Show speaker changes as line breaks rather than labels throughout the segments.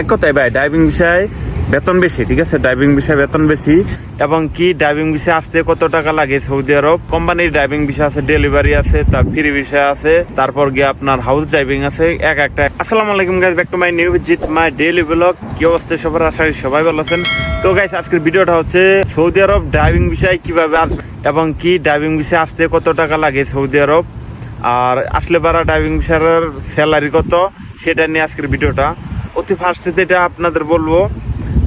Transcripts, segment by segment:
এক কথায় ভাই ড্রাইভিং বিষয়ে বেতন বেশি, ঠিক আছে? ড্রাইভিং বিষয়ে বেতন বেশি। এবং কি ড্রাইভিং বিষয়ে আসতে কত টাকা লাগে সৌদি আরব? কোম্পানির ড্রাইভিং বিষয় আছে ডেলিভারি আছে তার ফ্রি বিষয় আছে। তারপর গিয়ে আপনার হাউস ড্রাইভিং আছে, এক একটা। আসসালামু আলাইকুম guys back to my new visit my daily blog কি অবস্থা সবার? আশা করি সবাই ভালো আছেন। তো গাইজ আজকের ভিডিওটা হচ্ছে সৌদি আরব ড্রাইভিং বিষয়ে, কীভাবে আসবে এবং কি ড্রাইভিং বিষয়ে আসতে কত টাকা লাগে সৌদি আরব? আর আসলে পারা ড্রাইভিং বিষয়ের স্যালারি কত? সেটা নিয়ে আজকের ভিডিওটা অতি ফার্স্টে যেটা আপনাদের বলব,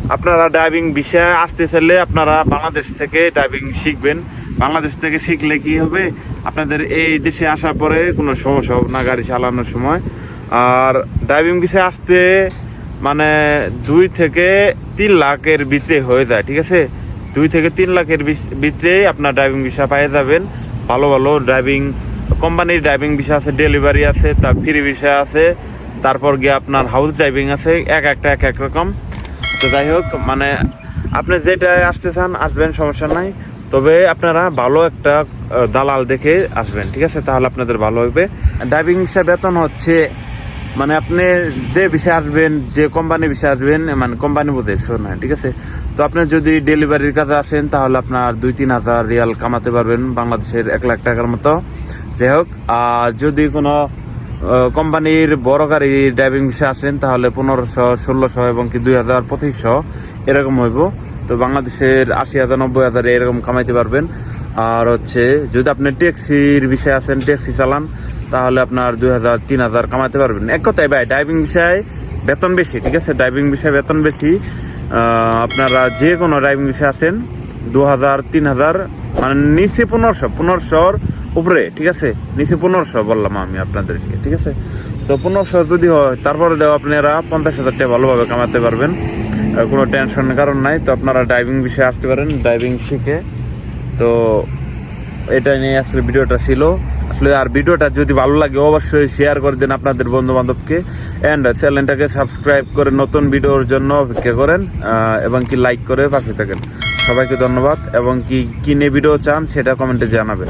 আপনারা ড্রাইভিং বিষয়ে আসতে চাইলে আপনারা বাংলাদেশ থেকে ড্রাইভিং শিখবেন। বাংলাদেশ থেকে শিখলে কি হবে? আপনাদের এই দেশে আসার পরে কোনো সমস্যা হবে না গাড়ি চালানোর সময়। আর ড্রাইভিং বিষয়ে আসতে মানে দুই থেকে তিন লাখের ভিতরে হয়ে যায়, ঠিক আছে? দুই থেকে তিন লাখের ভিস- ভিতরে আপনার ড্রাইভিং বিষয় পেয়ে যাবেন। ভালো ভালো ড্রাইভিং কোম্পানির ড্রাইভিং বিষয় আছে ডেলিভারি আছে, তার ফ্রি বিষয় আছে। তারপর গিয়ে আপনার হাউস ড্রাইভিং আছে, এক একটা, এক এক রকম। তো যাই হোক মানে আপনি যেটা আসতে চান, আসবেন, সমস্যা নাই। তবে আপনারা ভালো একটা দালাল দেখে আসবেন, ঠিক আছে? তাহলে আপনাদের ভালো হবে ড্রাইভিং বিষয় বেতন হচ্ছে মানে আপনি যে বিষয়ে আসবেন, যে কোম্পানি বিষয়ে আসবেন মানে কোম্পানি বুঝে শোনা ঠিক আছে? তো আপনি যদি ডেলিভারির কাজে আসেন, তাহলে আপনার দুই, তিন হাজার রিয়াল কামাতে পারবেন বাংলাদেশের এক লাখ টাকার মতো। যাই হোক, আর যদি কোনো কোম্পানির বড় গাড়ি ড্রাইভিং বিষয়ে আসেন, তাহলে পনেরোশো, ষোলোশো এবং কি দুই হাজার পঁচিশশো এরকম হইব। তো বাংলাদেশের আশি হাজার, নব্বই হাজার এরকম কামাইতে পারবেন। আর হচ্ছে, যদি আপনি ট্যাক্সির বিষয়ে আছেন ট্যাক্সি চালান, তাহলে আপনার দুই হাজার, তিন হাজার কামাতে পারবেন। এক কথায় ভাই ড্রাইভিং বিষয়ে বেতন বেশি, ঠিক আছে? ড্রাইভিং বিষয়ে বেতন বেশি আপনারা যে কোনো ড্রাইভিং বিষয়ে আসেন, দু হাজার, তিন হাজার মানে নিচে পনেরোশো, পনেরোশোর উপরে, ঠিক আছে? নিচে পনেরোশো বললাম আমি আপনাদেরকে, ঠিক আছে? তো পনেরোশো যদি হয়, তারপরে দেওয়া আপনারা পঞ্চাশ হাজার টাকা ভালোভাবে কামাতে পারবেন। কোনো টেনশনের কারণ নাই। তো আপনারা ড্রাইভিং বিষয়ে আসতে পারেন ড্রাইভিং শিখে। তো এটা নিয়ে আসলে ভিডিওটা ছিল। আসলে আর ভিডিওটা যদি ভালো লাগে, অবশ্যই শেয়ার করে দেন আপনাদের বন্ধু বান্ধবকে অ্যান্ড চ্যানেলটাকে সাবস্ক্রাইব করে নতুন ভিডিওর জন্য অপেক্ষা করেন এবং কি লাইক করে পাশে থাকেন। সবাইকে ধন্যবাদ। এবং কি কি নিয়ে ভিডিও চান, সেটা কমেন্টে জানাবেন।